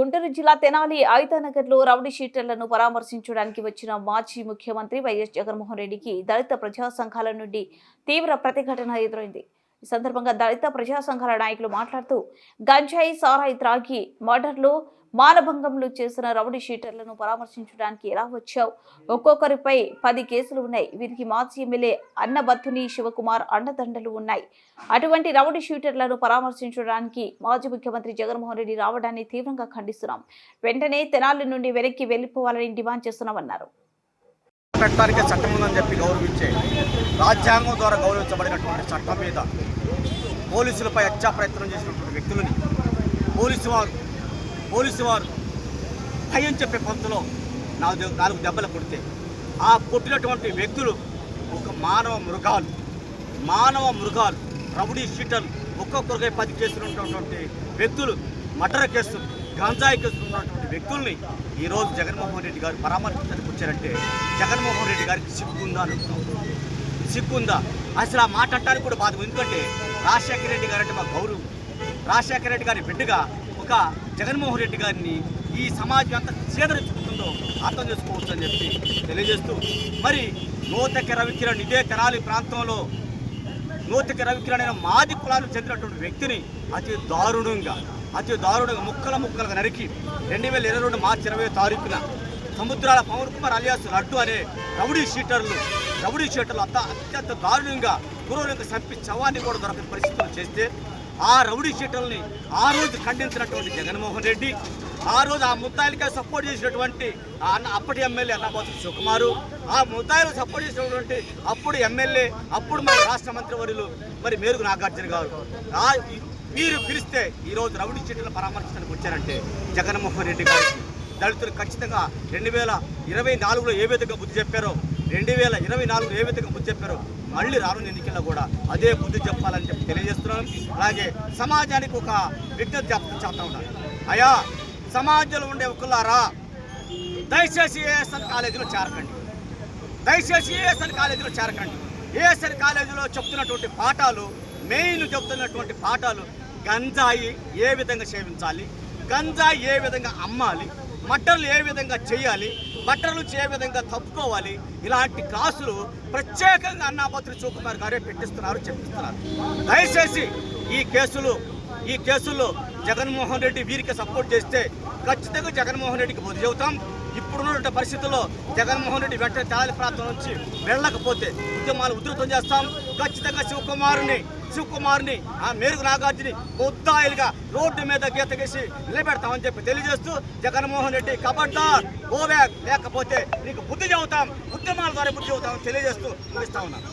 గుంటూరు జిల్లా తెనాలి ఆయుధనగర్లో రౌడీ షీటర్లను పరామర్శించడానికి వచ్చిన మాజీ ముఖ్యమంత్రి వైఎస్ జగన్మోహన్ రెడ్డికి దళిత ప్రజా సంఘాల నుండి తీవ్ర ప్రతిఘటన ఎదురైంది. ఈ సందర్భంగా దళిత ప్రజా సంఘాల నాయకులు మాట్లాడుతూ గంజాయి సారాయి త్రాగి మర్డర్లు మానభంగంలు చేసిన రౌడీ షీటర్లను పరామర్శించడానికి ఎలా వచ్చావు? ఒక్కొక్కరిపై పది కేసులు ఉన్నాయి. వీరికి మాజీ ఎమ్మెల్యే అన్నబత్తుని శివకుమార్ అండదండలు ఉన్నాయి. అటువంటి రౌడీ షీటర్లను పరామర్శించడానికి మాజీ ముఖ్యమంత్రి జగన్మోహన్ రెడ్డి రావడాన్ని తీవ్రంగా ఖండిస్తున్నాం. వెంటనే తెనాలి నుండి వెనక్కి వెళ్ళిపోవాలని డిమాండ్ చేస్తున్నామన్నారు. చట్టం ఉందని చెప్పి గౌరవించే రాజ్యాంగం ద్వారా గౌరవించబడినటువంటి చట్టం మీద పోలీసులపై హత్యా ప్రయత్నం చేసినటువంటి వ్యక్తులని పోలీసు వారు పోలీసు వారు భయం చెప్పే పంతులో నాలుగు నాలుగు దెబ్బలు కొడితే ఆ కొట్టినటువంటి వ్యక్తులు ఒక మానవ మృగాలు. మానవ మృగాలు రౌడీ షీటర్లు ఒక్కొక్కరికై పది కేసులు ఉన్నటువంటి వ్యక్తులు మర్డర్ కేసులు గంజాయి కేసులు ఉన్నటువంటి వ్యక్తుల్ని ఈరోజు జగన్మోహన్ రెడ్డి గారు పరామర్శించడానికి వచ్చారంటే జగన్మోహన్ రెడ్డి గారికి సిగ్గుందా? అని సిగ్గుందా? అసలు ఆ మాట అంటానికి కూడా బాధ ఎందుకంటే రాజశేఖర రెడ్డి గారు అంటే మా గౌరవం. రాజశేఖర రెడ్డి గారి బిడ్డగా ఒక జగన్మోహన్ రెడ్డి గారిని ఈ సమాజం ఎంత చేదరించుకుంటుందో అర్థం చేసుకోవచ్చు అని చెప్పి తెలియజేస్తూ మరి నూతక రవికిరణ్ ఇదే తెరాలి ప్రాంతంలో నూతక రవికిరణ్ అయిన మాది కులాలకు చెందినటువంటి వ్యక్తిని అతి దారుణంగా అతి దారుణంగా ముక్కల ముక్కలుగా నరికి రెండు వేల ఇరవై రెండు మార్చి ఇరవై తారీఖున సముద్రాల పవన్ కుమార్ అలియాస్ లడ్డు అనే రౌడీ షీటర్లు రౌడీ షీటర్లు అంత అత్యంత దారుణంగా గురువులకు చంపి చవాన్ని కూడా దొరకని పరిస్థితులు చేస్తే ఆ రౌడీ షీటర్ని ఆ రోజు ఖండించినటువంటి జగన్మోహన్ రెడ్డి ఆ రోజు ఆ ముద్దాయిలకే సపోర్ట్ చేసినటువంటి ఆ అన్న అప్పటి ఎమ్మెల్యే అన్నబోతు సుకుమారు ఆ ముద్దాయిలకు సపోర్ట్ చేసినటువంటి అప్పుడు ఎమ్మెల్యే అప్పుడు మరి రాష్ట్ర మంత్రివర్యులు మరి మేరుగు నాగార్జున గారు. మీరు పిలిస్తే ఈరోజు రౌడీ షీటర్లను పరామర్శించడానికి వచ్చారంటే జగన్మోహన్ రెడ్డి గారికి దళితులు ఖచ్చితంగా రెండు వేల ఇరవై నాలుగులో ఏ విధంగా బుద్ధి చెప్పారో రెండు వేల ఇరవై నాలుగు ఏ విధంగా బుద్ధి చెప్పారో మళ్ళీ రాను ఎన్నికల్లో కూడా అదే బుద్ధి చెప్పాలని చెప్పి తెలియజేస్తున్నాను అలాగే సమాజానికి ఒక విజ్ఞప్తి చెప్- చెప్తా ఉన్నాను అయా సమాజంలో ఉండే ఒకలారా దయచేసి ఏఎస్ఎన్ కాలేజీలో చేరకండి. దయచేసి ఏఎస్ఎన్ కాలేజీలో చేరకండి. ఏఎస్ఎన్ కాలేజీలో చెప్తున్నటువంటి పాఠాలు మెయిన్ చెప్తున్నటువంటి పాఠాలు గంజాయి ఏ విధంగా సేవించాలి? గంజాయి ఏ విధంగా అమ్మాలి మట్టర్లు ఏ విధంగా చేయాలి బట్టలు చే ఏ విధంగా తప్పుకోవాలి ఇలాంటి క్లాసులు ప్రత్యేకంగా అన్నాపత్రి చూకుమార్ గారే పెట్టిస్తున్నారు చెప్పిస్తున్నారు దయచేసి ఈ కేసులు ఈ కేసుల్లో జగన్మోహన్ రెడ్డి వీరికి సపోర్ట్ చేస్తే ఖచ్చితంగా జగన్మోహన్ రెడ్డికి బుద్ధి చెబుతాం. ఇప్పుడున్నటువంటి పరిస్థితుల్లో జగన్మోహన్ రెడ్డి వెంటనే తెలాలి ప్రాంతం నుంచి వెళ్ళకపోతే ఉద్యమాలు ఉధృతం చేస్తాం. ఖచ్చితంగా శివకుమారుని శివకుమార్ని ఆ మేరుగు నాగార్జుని ముద్దాయిలుగా రోడ్డు మీద గీత గీసి నిలబెడతామని చెప్పి తెలియజేస్తూ జగన్మోహన్ రెడ్డి కబడ్డార్ గోబ్యాక్ లేకపోతే నీకు బుద్ధి చెబుతాం ఉద్యమాల ద్వారా బుద్ధి చెబుతామని తెలియజేస్తూ ముగిస్తా ఉన్నాను.